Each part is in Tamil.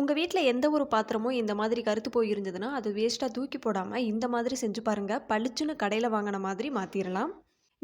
உங்கள் வீட்டில் எந்த ஒரு பாத்திரமும் இந்த மாதிரி கருத்து போயிருந்ததுன்னா அது வேஸ்ட்டாக தூக்கி போடாமல் இந்த மாதிரி செஞ்சு பாருங்கள் பளிச்சுன்னு கடையில் வாங்கின மாதிரி மாற்றிடலாம்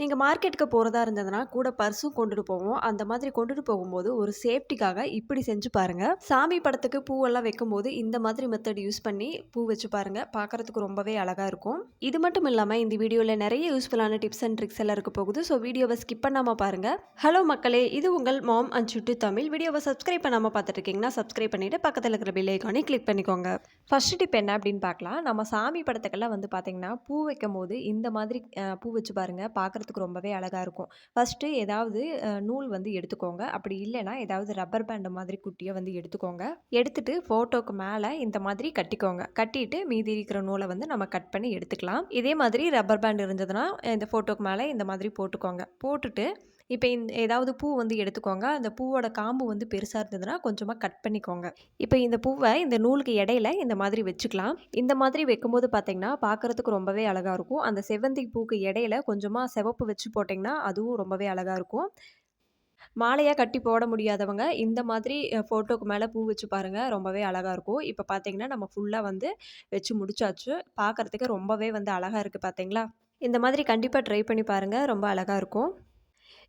நீங்கள் மார்க்கெட்டுக்கு போகிறதா இருந்ததுன்னா கூட பர்ஸும் கொண்டுட்டு போவோம். அந்த மாதிரி கொண்டுட்டு போகும்போது ஒரு சேஃப்டிக்காக இப்படி செஞ்சு பாருங்கள் சாமி படத்துக்கு பூவெல்லாம் வைக்கும்போது இந்த மாதிரி மெத்தட் யூஸ் பண்ணி பூ வச்சு பாருங்கள் பார்க்குறதுக்கு ரொம்பவே அழகாக இருக்கும். இது மட்டும் இல்லாமல் இந்த வீடியோவில் நிறைய யூஸ்ஃபுல்லான டிப்ஸ் அண்ட் ட்ரிக்ஸ் எல்லாம் இருக்க போகுது. ஸோ வீடியோவை ஸ்கிப் பண்ணாமல் பாருங்கள் ஹலோ மக்களே இது உங்கள் மாம் அண்ட் சுட்டு தமிழ். வீடியோவை சப்ஸ்கிரைப் பண்ணாமல் பார்த்துட்டு இருக்கீங்கன்னா சப்ஸ்கிரைப் பண்ணிவிட்டு பக்கத்தில் இருக்கிற பெல் ஐக்கானே கிளிக் பண்ணிக்கோங்க. ஃபர்ஸ்ட் டிப் என்ன அப்படின்னு பார்க்கலாம். நம்ம சாமி படத்துக்கெல்லாம் வந்து பார்த்திங்கன்னா பூ வைக்கும் போது இந்த மாதிரி பூ வச்சு பாருங்கள் பார்க்குறதுக்கு ரொம்பவே அழகாக இருக்கும். ஃபஸ்ட்டு ஏதாவது நூல் வந்து எடுத்துக்கோங்க. அப்படி இல்லைன்னா ஏதாவது ரப்பர் பேண்ட் மாதிரி குட்டியை வந்து எடுத்துக்கோங்க. எடுத்துட்டு ஃபோட்டோக்கு மேலே இந்த மாதிரி கட்டிக்கோங்க. கட்டிட்டு மீதி இருக்கிற நூலை வந்து நம்ம கட் பண்ணி எடுத்துக்கலாம். இதே மாதிரி ரப்பர் பேண்ட் இருந்ததுன்னா இந்த ஃபோட்டோக்கு மேலே இந்த மாதிரி போட்டுக்கோங்க. போட்டுட்டு இப்போ இந்த ஏதாவது பூ வந்து எடுத்துக்கோங்க. அந்த பூவோட காம்பு வந்து பெருசாக இருந்ததுன்னா கொஞ்சமாக கட் பண்ணிக்கோங்க. இப்போ இந்த பூவை இந்த நூலுக்கு இடையில இந்த மாதிரி வச்சுக்கலாம். இந்த மாதிரி வைக்கும்போது பார்த்தீங்கன்னா பார்க்குறதுக்கு ரொம்பவே அழகாக இருக்கும். அந்த செவ்வந்தி பூக்கு இடையில கொஞ்சமாக சிவப்பு வச்சு போட்டிங்கன்னா அதுவும் ரொம்பவே அழகாக இருக்கும். மாலையாக கட்டி போட முடியாதவங்க இந்த மாதிரி ஃபோட்டோக்கு மேலே பூ வச்சு பாருங்கள் ரொம்பவே அழகாக இருக்கும். இப்போ பார்த்தீங்கன்னா நம்ம ஃபுல்லாக வந்து வச்சு முடிச்சாச்சு. பார்க்குறதுக்கு ரொம்பவே வந்து அழகாக இருக்குது பார்த்தீங்களா இந்த மாதிரி கண்டிப்பாக ட்ரை பண்ணி பாருங்கள் ரொம்ப அழகாக இருக்கும்.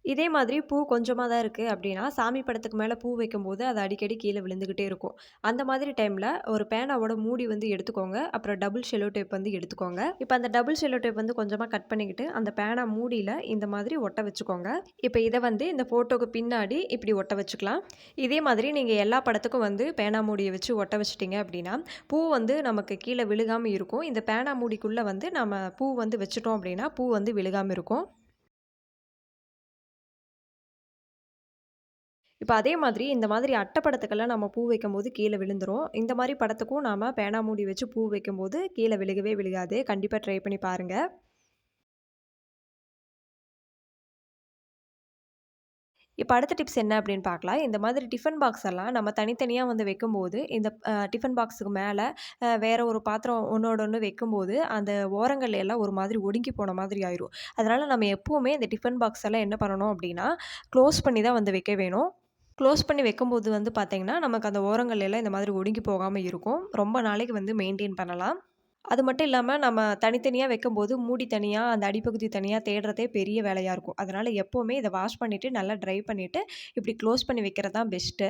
இதே மாதிரி பூ கொஞ்சமாக தான் இருக்குது அப்படின்னா சாமி படத்துக்கு மேலே பூ வைக்கும்போது அது அடிக்கடி கீழே விழுந்துக்கிட்டே இருக்கும். அந்த மாதிரி டைமில் ஒரு பேனாவோட மூடி வந்து எடுத்துக்கோங்க. அப்புறம் டபுள் ஷெல்லோ டேப் வந்து எடுத்துக்கோங்க. இப்போ அந்த டபுள் ஷெல்லோ டேப் வந்து கொஞ்சமாக கட் பண்ணிக்கிட்டு அந்த பேனா மூடியில் இந்த மாதிரி ஒட்ட வச்சுக்கோங்க. இப்போ இதை வந்து இந்த ஃபோட்டோக்கு பின்னாடி இப்படி ஒட்ட வச்சுக்கலாம். இதே மாதிரி நீங்கள் எல்லா படத்துக்கும் வந்து பேனா மூடியை வச்சு ஒட்ட வச்சிட்டிங்க அப்படின்னா பூ வந்து நமக்கு கீழே விழுகாமல் இருக்கும். இந்த பேனா மூடிக்குள்ளே வந்து நம்ம பூ வந்து வச்சுட்டோம் அப்படின்னா பூ வந்து விழுகாமல் இருக்கும். இப்போ அதே மாதிரி இந்த மாதிரி அட்டை படத்துக்கெல்லாம் நம்ம பூ வைக்கும்போது கீழே விழுந்துரும். இந்த மாதிரி படத்துக்கும் நாம் பேனா மூடி வச்சு பூ வைக்கும்போது கீழே விழுகவே விழுகாது. கண்டிப்பாக ட்ரை பண்ணி பாருங்கள் இப்போ அடுத்த டிப்ஸ் என்ன அப்படின்னு பார்க்கலாம். இந்த மாதிரி டிஃபன் பாக்ஸ் எல்லாம் நம்ம தனித்தனியாக வந்து வைக்கும்போது இந்த டிஃபன் பாக்ஸுக்கு மேலே வேறு ஒரு பாத்திரம் ஒன்றோட ஒன்று வைக்கும்போது அந்த ஓரங்கள்ல எல்லாம் ஒரு மாதிரி ஒடுங்கி போன மாதிரி ஆயிரும். அதனால் நம்ம எப்போவுமே இந்த டிஃபன் பாக்ஸ் எல்லாம் என்ன பண்ணணும் அப்படின்னா க்ளோஸ் பண்ணி தான் வந்து வைக்க வேணும். க்ளோஸ் பண்ணி வைக்கும்போது வந்து பார்த்திங்கன்னா நமக்கு அந்த ஓரங்கள் எல்லாம் இந்த மாதிரி ஒடுங்கி போகாமல் இருக்கும். ரொம்ப நாளைக்கு வந்து மெயின்டைன் பண்ணலாம். அது மட்டும் இல்லாமல் நம்ம தனித்தனியாக வைக்கும்போது மூடி தனியாக அந்த அடிப்பகுதி தனியாக தேடுறதே பெரிய வேலையாக இருக்கும். அதனால் எப்போவுமே இதை வாஷ் பண்ணிவிட்டு நல்லா ட்ரை பண்ணிவிட்டு இப்படி க்ளோஸ் பண்ணி வைக்கிறது தான் பெஸ்ட்டு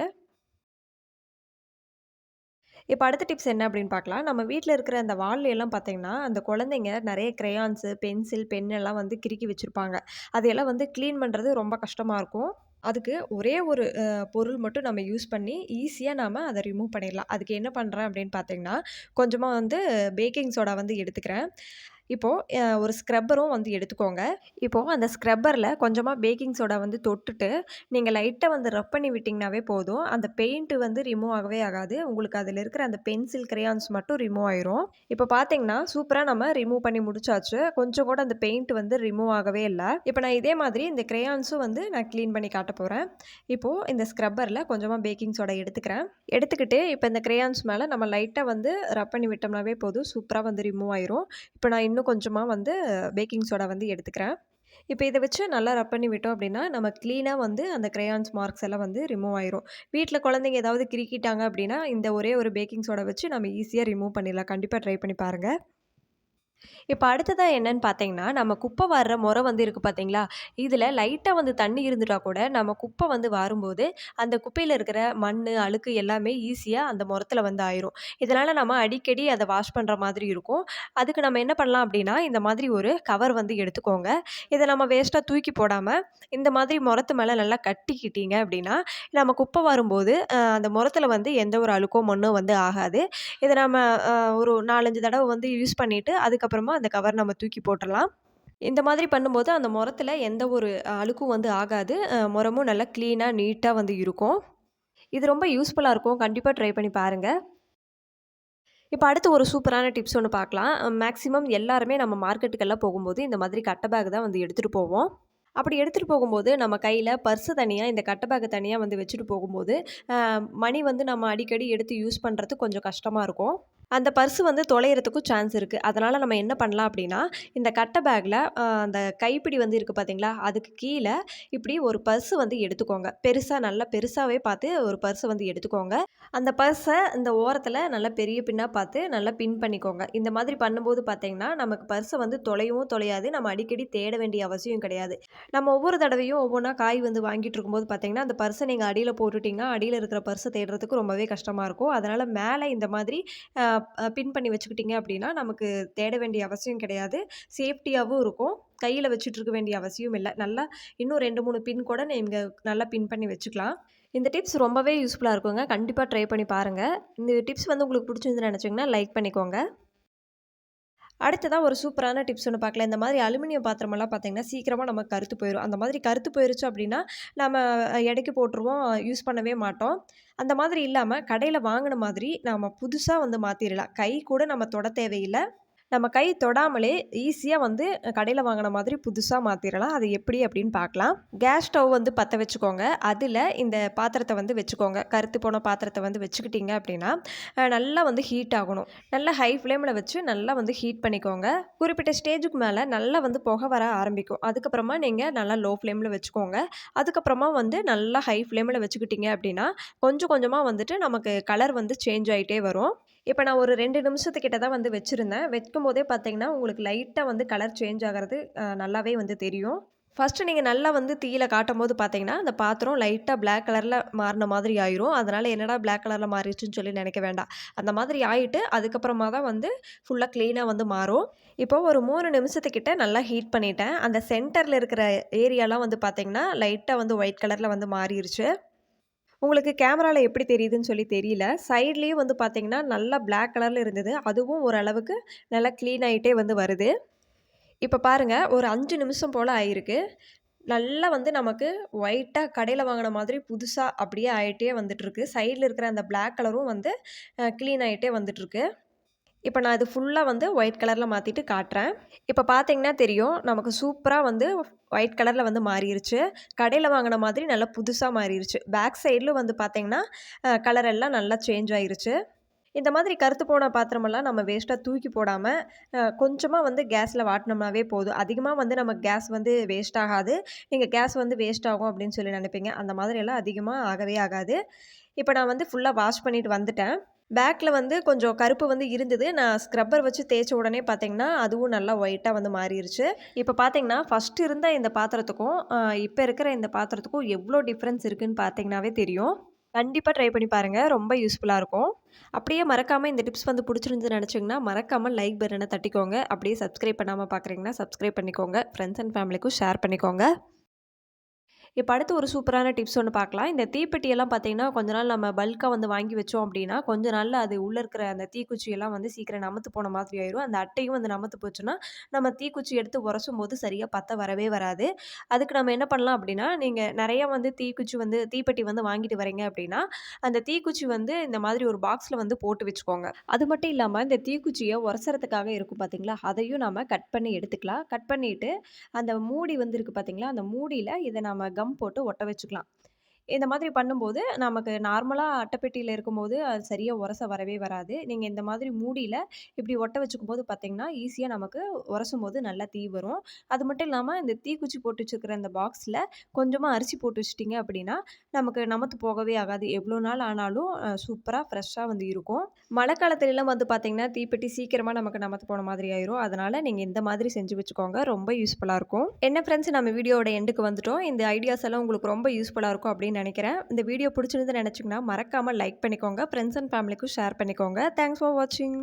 இப்போ அடுத்த டிப்ஸ் என்ன அப்படின்னு பார்க்கலாம். நம்ம வீட்டில் இருக்கிற அந்த வால்ல எல்லாம் பார்த்தீங்கன்னா அந்த குழந்தைங்க நிறைய க்ரையான்ஸு பென்சில் பென் எல்லாம் வந்து கிறுக்கி வச்சுருப்பாங்க. அதையெல்லாம் வந்து க்ளீன் பண்ணுறது ரொம்ப கஷ்டமாக இருக்கும். அதுக்கு ஒரே ஒரு பொருள் மட்டும் நம்ம யூஸ் பண்ணி ஈஸியாக நாம் அதை ரிமூவ் பண்ணிடலாம். அதுக்கு என்ன பண்ணுறேன் அப்படின்னு பார்த்தீங்கன்னா கொஞ்சமாக வந்து பேக்கிங் சோடா வந்து எடுத்துக்கிறேன். இப்போது ஒரு ஸ்க்ரப்பரும் வந்து எடுத்துக்கோங்க. இப்போது அந்த ஸ்க்ரப்பரில் கொஞ்சமாக பேக்கிங் சோடா வந்து தொட்டுட்டு நீங்கள் லைட்டாக வந்து ரப் பண்ணி விட்டிங்கனாவே போதும். அந்த பெயிண்ட்டு வந்து ரிமூவ் ஆகவே ஆகாது. உங்களுக்கு அதில் இருக்கிற அந்த பென்சில் கிரையான்ஸ் மட்டும் ரிமூவ் ஆயிரும். இப்போ பார்த்தீங்கன்னா சூப்பராக நம்ம ரிமூவ் பண்ணி முடிச்சாச்சு. கொஞ்சம் கூட அந்த பெயிண்ட் வந்து ரிமூவ் ஆகவே இல்லை. இப்போ நான் இதே மாதிரி இந்த கிரையான்ஸும் வந்து நான் க்ளீன் பண்ணி காட்ட போகிறேன் இப்போது இந்த ஸ்க்ரப்பரில் கொஞ்சமாக பேக்கிங் சோடா எடுத்துக்கிறேன். எடுத்துக்கிட்டு இப்போ இந்த கிரையான்ஸ் மேலே நம்ம லைட்டாக வந்து ரப் பண்ணி விட்டோம்னாவே போதும். சூப்பராக வந்து ரிமூவ் ஆயிரும். இப்போ நான் இன்னும் கொஞ்சமாக வந்து பேக்கிங் சோடா வந்து எடுத்துக்கிறேன். இப்போ இதை வச்சு நல்லா ரப் பண்ணி விட்டோம் அப்படின்னா நம்ம க்ளீனாக வந்து அந்த க்ரையான்ஸ் மார்க்ஸ் எல்லாம் வந்து ரிமூவ் ஆயிரும். வீட்டில் குழந்தைங்க ஏதாவது கிறுக்கிட்டாங்க அப்படின்னா இந்த ஒரே ஒரு பேக்கிங் சோடா வச்சு நம்ம ஈஸியாக ரிமூவ் பண்ணிடலாம். கண்டிப்பாக ட்ரை பண்ணி பாருங்கள் இப்போ அடுத்ததாக என்னன்னு பார்த்தீங்கன்னா நம்ம குப்பை வாடுற முறை வந்து இருக்குது பார்த்தீங்களா இதில் லைட்டாக வந்து தண்ணி இருந்துட்டா கூட நம்ம குப்பை வந்து வாரும்போது அந்த குப்பையில் இருக்கிற மண் அழுக்கு எல்லாமே ஈஸியாக அந்த முறத்தில் வந்து ஆயிரும். இதனால் நம்ம அடிக்கடி அதை வாஷ் பண்ணுற மாதிரி இருக்கும். அதுக்கு நம்ம என்ன பண்ணலாம் அப்படின்னா இந்த மாதிரி ஒரு கவர் வந்து எடுத்துக்கோங்க. இதை நம்ம வேஸ்ட்டாக தூக்கி போடாமல் இந்த மாதிரி முறத்து மேலே நல்லா கட்டிக்கிட்டீங்க அப்படின்னா நம்ம குப்பை வரும்போது அந்த முறத்தில் வந்து எந்த ஒரு அழுக்கோ மண்ணும் வந்து ஆகாது. இதை நம்ம ஒரு நாலஞ்சு தடவை வந்து யூஸ் பண்ணிவிட்டு அதுக்கப்புறம் அந்த கவர் நம்ம தூக்கி போட்டுடலாம் இந்த மாதிரி பண்ணும்போது அந்த முறத்தில் எந்த ஒரு அழுக்கும் வந்து ஆகாது. முரமும் முறமும் நல்லா க்ளீனாக நீட்டாக வந்து இருக்கும். இது ரொம்ப யூஸ்ஃபுல்லாக இருக்கும். கண்டிப்பாக ட்ரை பண்ணி பாருங்கள் இப்போ அடுத்து ஒரு சூப்பரான டிப்ஸ் ஒன்று பார்க்கலாம் மேக்ஸிமம் எல்லாருமே நம்ம மார்க்கெட்டுக்கெல்லாம் போகும்போது இந்த மாதிரி கட்டை பேக் தான் வந்து எடுத்துகிட்டு போவோம். அப்படி எடுத்துகிட்டு போகும்போது நம்ம கையில் பர்ஸு தனியாக இந்த கட்டை பேக்கை தனியாக வந்து வச்சுட்டு போகும்போது மணி வந்து நம்ம அடிக்கடி எடுத்து யூஸ் பண்ணுறது கொஞ்சம் கஷ்டமாக இருக்கும். அந்த பர்ஸு வந்து தொலைகிறதுக்கும் சான்ஸ் இருக்குது அதனால் நம்ம என்ன பண்ணலாம் அப்படின்னா இந்த கட்டை பேக்கில் அந்த கைப்பிடி வந்து இருக்குது பார்த்தீங்களா அதுக்கு கீழே இப்படி ஒரு பர்ஸு வந்து எடுத்துக்கோங்க. பெருசாக நல்லா பெருசாகவே பார்த்து ஒரு பர்ஸை வந்து எடுத்துக்கோங்க. அந்த பர்ஸை இந்த ஓரத்தில் நல்லா பெரிய பின்னாக பார்த்து நல்லா பின் பண்ணிக்கோங்க. இந்த மாதிரி பண்ணும்போது பார்த்தீங்கன்னா நமக்கு பர்ஸை வந்து தொலையவும் தொலையாது. நம்ம அடிக்கடி தேட வேண்டிய அவசியம் கிடையாது. நம்ம ஒவ்வொரு தடவையும் ஒவ்வொன்றா காய் வந்து வாங்கிட்டு இருக்கும்போது பார்த்தீங்கன்னா அந்த பர்ஸை நீங்கள் அடியில் போட்டுட்டிங்கன்னா அடியில் இருக்கிற பர்ஸை தேடுறதுக்கு ரொம்பவே கஷ்டமாக இருக்கும். அதனால் மேலே இந்த மாதிரி பின் பண்ணி வச்சுக்கிட்டிங்க அப்படின்னா நமக்கு தேட வேண்டிய அவசியம் கிடையாது. சேஃப்டியாகவும் இருக்கும். கையில் வச்சுட்டு இருக்க வேண்டிய அவசியம் இல்லை. நல்லா இன்னும் ரெண்டு மூணு பின் கூட நீங்கள் நல்லா பின் பண்ணி வச்சுக்கலாம். இந்த டிப்ஸ் ரொம்பவே யூஸ்ஃபுல்லாக இருக்குங்க. கண்டிப்பாக ட்ரை பண்ணி பாருங்கள் இந்த டிப்ஸ் வந்து உங்களுக்கு பிடிச்சிருந்துன்னு நினச்சிங்கன்னா லைக் பண்ணிக்கோங்க. அடுத்ததான் ஒரு சூப்பரான டிப்ஸ் ஒன்று பார்க்கலாம். இந்த மாதிரி அலுமினியம் பாத்திரமெல்லாம் பார்த்தீங்கன்னா சீக்கிரமாக நம்ம கருத்து போயிடும் அந்த மாதிரி கருத்து போயிருச்சு அப்படின்னா நம்ம எடைக்கு போட்டுருவோம். யூஸ் பண்ணவே மாட்டோம். அந்த மாதிரி இல்லாமல் கடையில் வாங்கின மாதிரி நாம் புதுசாக வந்து மாற்றிடலாம் கை கூட நம்ம தொட தேவையில்லை. நம்ம கை தொடாமலே ஈஸியாக வந்து கடையில் வாங்கின மாதிரி புதுசாக மாற்றிடலாம் அது எப்படி அப்படின்னு பார்க்கலாம். கேஸ் ஸ்டவ் வந்து பற்ற வச்சுக்கோங்க. அதில் இந்த பாத்திரத்தை வந்து வச்சுக்கோங்க. கருத்து போன பாத்திரத்தை வந்து வச்சுக்கிட்டிங்க அப்படின்னா நல்லா வந்து ஹீட் ஆகணும். நல்லா ஹை ஃப்ளேமில் வச்சு நல்லா வந்து ஹீட் பண்ணிக்கோங்க. குறிப்பிட்ட ஸ்டேஜுக்கு மேலே நல்லா வந்து புகை வர ஆரம்பிக்கும். அதுக்கப்புறமா நீங்கள் நல்லா லோ ஃப்ளேமில் வச்சுக்கோங்க. அதுக்கப்புறமா வந்து நல்லா ஹை ஃப்ளேமில் வச்சுக்கிட்டிங்க அப்படின்னா கொஞ்சம் கொஞ்சமாக வந்துட்டு நமக்கு கலர் வந்து சேஞ்ச் ஆகிட்டே வரும். இப்போ நான் ஒரு ரெண்டு நிமிஷத்துக்கிட்ட தான் வந்து வச்சுருந்தேன். வைக்கும் போதே பார்த்தீங்கன்னா உங்களுக்கு லைட்டாக வந்து கலர் சேஞ்ச் ஆகிறது நல்லாவே வந்து தெரியும். ஃபஸ்ட்டு நீங்கள் நல்லா வந்து தீயில காட்டும் போது பார்த்தீங்கன்னா அந்த பாத்திரம் லைட்டாக பிளாக் கலரில் மாறின மாதிரி ஆயிரும். அதனால் என்னடா பிளாக் கலரில் மாறிடுச்சுன்னு சொல்லி நினைக்க வேண்டாம். அந்த மாதிரி ஆகிட்டு அதுக்கப்புறமா தான் வந்து ஃபுல்லாக க்ளீனாக வந்து மாறும். இப்போ ஒரு மூணு நிமிஷத்துக்கிட்ட நல்லா ஹீட் பண்ணிட்டேன். அந்த சென்டரில் இருக்கிற ஏரியாலாம் வந்து பார்த்தீங்கன்னா லைட்டாக வந்து ஒயிட் கலரில் வந்து மாறிடுச்சு. உங்களுக்கு கேமராவில் எப்படி தெரியுதுன்னு சொல்லி தெரியல. சைட்லேயும் வந்து பார்த்தீங்கன்னா நல்லா பிளாக் கலரில் இருந்தது. அதுவும் ஓரளவுக்கு நல்லா க்ளீன் ஆகிட்டே வந்து வருது. இப்போ பாருங்கள் ஒரு அஞ்சு நிமிஷம் போல் ஆயிருக்கு. நல்லா வந்து நமக்கு ஒயிட்டாக கடையில் வாங்கின மாதிரி புதுசாக அப்படியே ஆகிட்டே வந்துட்டுருக்கு சைடில் இருக்கிற அந்த பிளாக் கலரும் வந்து க்ளீன் ஆகிட்டே வந்துட்டுருக்கு இப்போ நான் இது ஃபுல்லாக வந்து ஒயிட் கலரில் மாற்றிட்டு காட்டுறேன். இப்போ பார்த்தீங்கன்னா தெரியும் நமக்கு சூப்பராக வந்து ஒயிட் கலரில் வந்து மாறிடுச்சு கடையில் வாங்கின மாதிரி நல்லா புதுசாக மாறிடுச்சு பேக் சைடில் வந்து பார்த்திங்கன்னா கலர் எல்லாம் நல்லா சேஞ்ச் ஆயிருச்சு. இந்த மாதிரி கருத்து போன பாத்திரமெல்லாம் நம்ம வேஸ்ட்டாக தூக்கி போடாமல் கொஞ்சமாக வந்து கேஸில் வாட்டினோம்னாவே போதும். அதிகமாக வந்து நமக்கு கேஸ் வந்து வேஸ்ட் ஆகாது. நீங்கள் கேஸ் வந்து வேஸ்ட் ஆகும் அப்படின்னு சொல்லி நினைப்பீங்க. அந்த மாதிரியெல்லாம் அதிகமாக ஆகவே ஆகாது. இப்போ நான் வந்து ஃபுல்லாக வாஷ் பண்ணிட்டு வந்துட்டேன். பேக்கில் வந்து கொஞ்சம் கருப்பு வந்து இருந்தது. நான் ஸ்க்ரப்பர் வச்சு தேய்ச்ச உடனே பார்த்தீங்கன்னா அதுவும் நல்லா ஒயிட்டாக வந்து மாறிடுச்சு இப்போ பார்த்தீங்கன்னா ஃபஸ்ட்டு இருந்த இந்த பாத்திரத்துக்கும் இப்போ இருக்கிற இந்த பாத்திரத்துக்கும் எவ்வளோ டிஃப்ரென்ஸ் இருக்குதுன்னு பார்த்தீங்கன்னாவே தெரியும். கண்டிப்பாக ட்ரை பண்ணி பாருங்கள் ரொம்ப யூஸ்ஃபுல்லாக இருக்கும். அப்படியே மறக்காமல் இந்த டிப்ஸ் வந்து பிடிச்சிருந்துன்னு நினச்சிங்கன்னா மறக்காமல் லைக் பட்டனை தட்டிக்கோங்க. அப்படியே சப்ஸ்கிரைப் பண்ணாமல் பார்க்குறீங்கன்னா சப்ஸ்கிரைப் பண்ணிக்கோங்க. ஃப்ரெண்ட்ஸ் அண்ட் ஃபேமிலிக்கும் ஷேர் பண்ணிக்கோங்க. இப்போ அடுத்து ஒரு சூப்பரான டிப்ஸ் ஒன்று பார்க்கலாம். இந்த தீப்பெட்டியெல்லாம் பார்த்தீங்கன்னா கொஞ்ச நாள் நம்ம பல்காக வந்து வாங்கி வச்சோம் அப்படின்னா கொஞ்ச நாளில் அது உள்ளே இருக்கிற அந்த தீக்குச்சியெல்லாம் வந்து சீக்கிரம் நமத்து போன மாதிரி ஆயிரும். அந்த அட்டையும் வந்து நமத்து போச்சுன்னா நம்ம தீக்குச்சி எடுத்து உரசும் போது சரியாக பற்ற வரவே வராது. அதுக்கு நம்ம என்ன பண்ணலாம் அப்படின்னா நீங்கள் நிறையா வந்து தீக்குச்சி வந்து தீப்பெட்டி வந்து வாங்கிட்டு வரீங்க அப்படின்னா அந்த தீக்குச்சி வந்து இந்த மாதிரி ஒரு பாக்ஸில் வந்து போட்டு வச்சுக்கோங்க. அது மட்டும் இல்லாமல் இந்த தீக்குச்சியை உரசுறதுக்காக இருக்கும் பார்த்தீங்களா? அதையும் நம்ம கட் பண்ணி எடுத்துக்கலாம். கட் பண்ணிவிட்டு அந்த மூடி வந்து இருக்குது பார்த்தீங்களா? அந்த மூடியில் இதை நம்ம கம் கம் போட்டு ஒட்ட வச்சுக்கலாம். இந்த மாதிரி பண்ணும்போது நமக்கு நார்மலாக அட்டைப்பெட்டியில் இருக்கும்போது அது சரியாக உரச வரவே வராது. நீங்கள் இந்த மாதிரி மூடியில் இப்படி ஒட்ட வச்சுக்கும் போது பார்த்திங்கன்னா ஈஸியாக நமக்கு உரசும் போது நல்லா தீ வரும். அது மட்டும் இல்லாமல் இந்த தீக்குச்சி போட்டு வச்சுருக்கிற அந்த பாக்ஸில் கொஞ்சமாக அரிசி போட்டு வச்சிட்டிங்க அப்படின்னா நமக்கு நமத்து போகவே ஆகாது. எவ்வளோ நாள் ஆனாலும் சூப்பராக ஃப்ரெஷ்ஷாக வந்து இருக்கும். மழை காலத்துலலாம் வந்து பார்த்திங்கன்னா தீப்பெட்டி சீக்கிரமாக நமக்கு நமத்து போன மாதிரி ஆயிரும். அதனால் நீங்கள் இந்த மாதிரி செஞ்சு வச்சுக்கோங்க. ரொம்ப யூஸ்ஃபுல்லாக இருக்கும். என்ன ஃப்ரெண்ட்ஸ் நம்ம வீடியோட எண்டுக்கு வந்துட்டோம். இந்த ஐடியாஸ் எல்லாம் உங்களுக்கு ரொம்ப யூஸ்ஃபுல்லாக இருக்கும் அப்படின்னு அப்படின்னு நினைக்கிறேன். இந்த வீடியோ பிடிச்சிருந்து நினச்சிங்கன்னா மறக்காமல் லைக் பண்ணிக்கோங்க. ஃப்ரெண்ட்ஸ் அண்ட் ஃபேமிலிக்கும் ஷேர் பண்ணிக்கோங்க. தேங்க்ஸ் ஃபார் வாட்சிங்